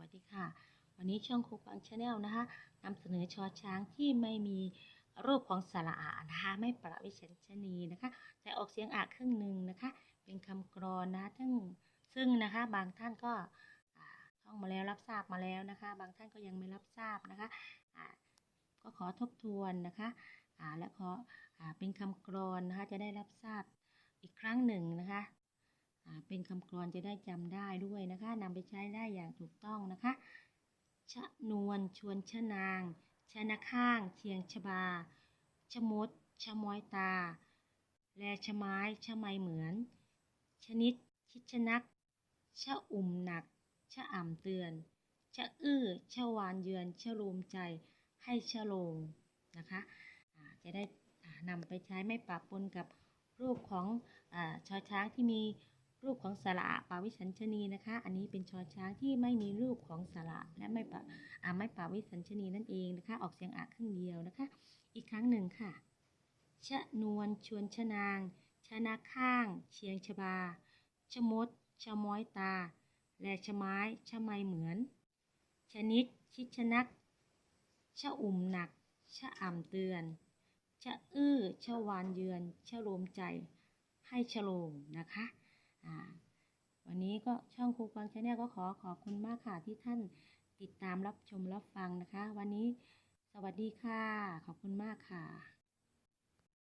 วัสดีค่ะ วันนี้ช่องครูกวางชาแนลนะคะนำเสนอชอช้างที่ไม่มีรูปของสระอานะคะไม่ประวิชัญชนีนะคะแต่ออกเสียงอาครึ่งหนึ่งนะคะ เป็นคำกรอนนะคะซึ่งซึ่งนะคะบางท่านก็ท่องมาแล้วรับทราบมาแล้วนะคะ บางท่านก็ยังไม่รับทราบนะคะก็ขอทบทวนนะคะและขออเป็นคำกรอนนะคะจะได้รับทราบอีกครั้งหนึ่งนะคะ เป็นคำกรอนจะได้จำได้ด้วยนะคะนำไปใช้ได้อย่างถูกต้องนะคะ ชะนวลชวนชะนางชะนะข้างเชียงชบาชะมด ชะม้อยตา แลชะไม้ชะไมเหมือน ชนิด ชิดชนัก ชะอุ่มหนัก ชะอ่ำเตือน ชะอื้อ ชะวานเยือน ชะรูมใจ ให้ชะโลงนะคะจะได้นำไปใช้ไม่ปะปนกับรูปของอชอช้างที่มี รูปของสระปาวิสัญชนีนะคะ อันนี้เป็นชอช้างที่ไม่มีรูปของสระและไม่ปะอ่าไม่ปาวิสัญชนีนั่นเองนะคะ ออกเสียงอะครึ่งเดียวนะคะ อีกครั้งหนึ่งค่ะ ชะนวลชวนชนาง ชนาข้าง เชียงชบา ชมด ชม้อยตา แลชะไม้ชะไมเหมือน ชนิด ชิดชนัก ชะอุ่มหนัก ชะอ่ำเตือน ชะอื้อ ชะวานเยือน ชะโรมใจ ให้ชโลงนะคะ วันนี้ก็ช่องครูกวางชาแนลก็ขอขอบคุณมากค่ะที่ท่านติดตามรับชมรับฟังนะคะ วันนี้สวัสดีค่ะ ขอบคุณมากค่ะ